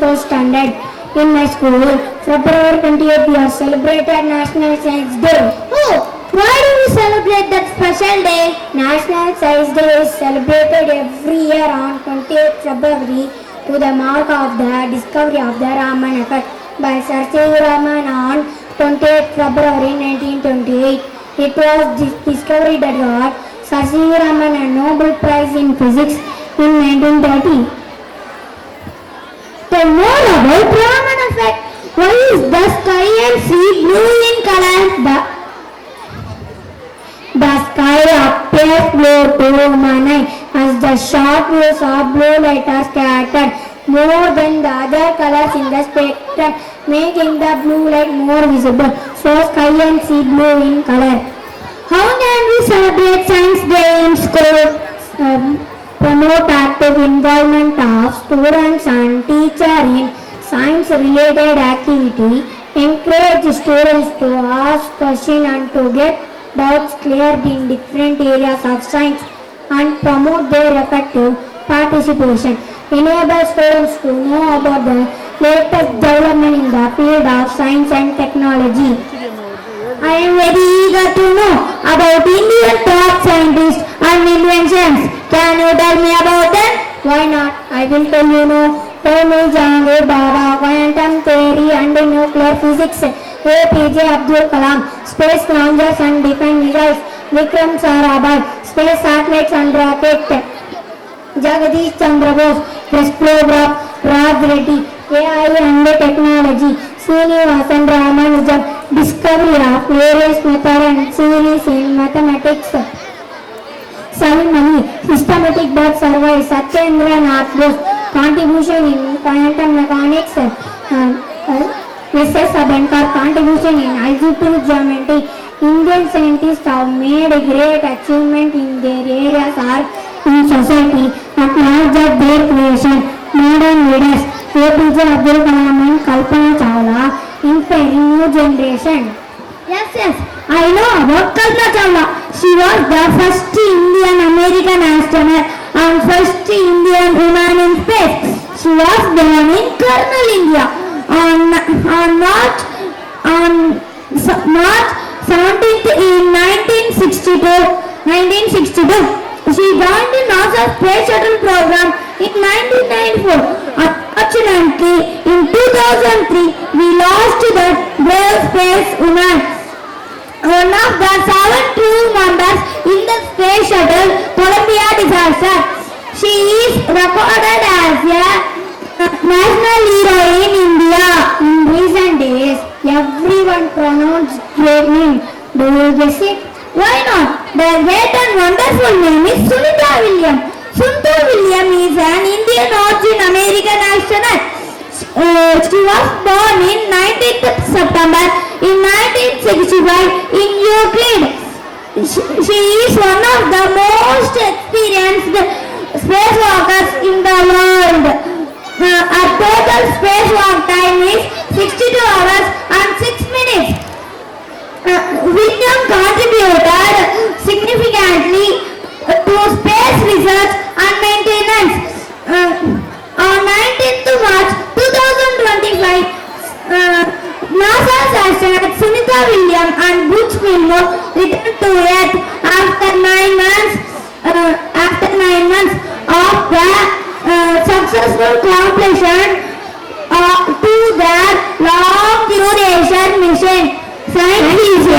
first standard in my school. February 28th we have celebrated National Science Day. Oh, why do we celebrate that special day? National Science Day is celebrated every year on 28th February to the mark of the discovery of the Raman effect by Sir C. Raman on 28th February 1928. It was this discovery that got Sir C. Raman a Nobel Prize in Physics in 1930. More about Raman effect. Why is the sky and sea blue in color? The, the sky appears blue to human eye as the short waves of blue light are scattered more than the other colors in the spectrum, making the blue light more visible. So sky and sea blue in color. How can we celebrate Science Day in school? Um, promote active involvement of students and teacher in science related activity, encourage students to ask questions and to get doubts cleared in different areas of science and promote their effective participation. Enable students to know about the latest development in the field of science and technology. I am very eager to know about Indian top scientists and inventions. Can you tell me about them? Why not? I will tell you know. Homi Jahangir Baba, quantum theory and nuclear physics. APJ Abdul Kalam, space launchers and defense missiles. Vikram Sarabhai, space satellites and rocket. Jagadish Chandra Bose, Explorers, Raj Reddy, AI and technology, Srinivasan Ramanujan, discovery of various methods and series in mathematics. Salmani, systematic birth survey, Satyendra Nath Bose, contribution in quantum mechanics, uh, uh, S.S. Abhankar, contribution in algebraic geometry. Indian scientists have made a great achievement in their areas or in society at large of their creation. Modern leaders, APJ Abdul Kalam and Kalpana Chawla, inspiring new generation. Yes, yes, I know about Kalpana Chawla. She was the first Indian American astronaut and first Indian woman in space. She was born in Karnal, India on, on March on March 17th in 1962. 1962. She joined the NASA Space Shuttle program in 1994. Unfortunately, in 2003, we lost that brave space woman. One of the seven Columbia disaster. She is recorded as a national hero in India. In recent days, everyone pronounced her name. Do you guess it? Why not? The great and wonderful name is Sunita William. Sunita William is an Indian origin American astronaut. Uh, she was born in 19th September in 1965 in Euclid. She, is one of the most experienced spacewalkers in the world. Uh, her total spacewalk time is 62 hours and 6 minutes. William contributed significantly to space research and maintenance. Uh, on 19th March 2025, uh, astronaut Sunita William and Butch Wilmore returned to Earth after nine months. Uh, after nine months of the uh, successful completion uh, to their long duration mission. Scientists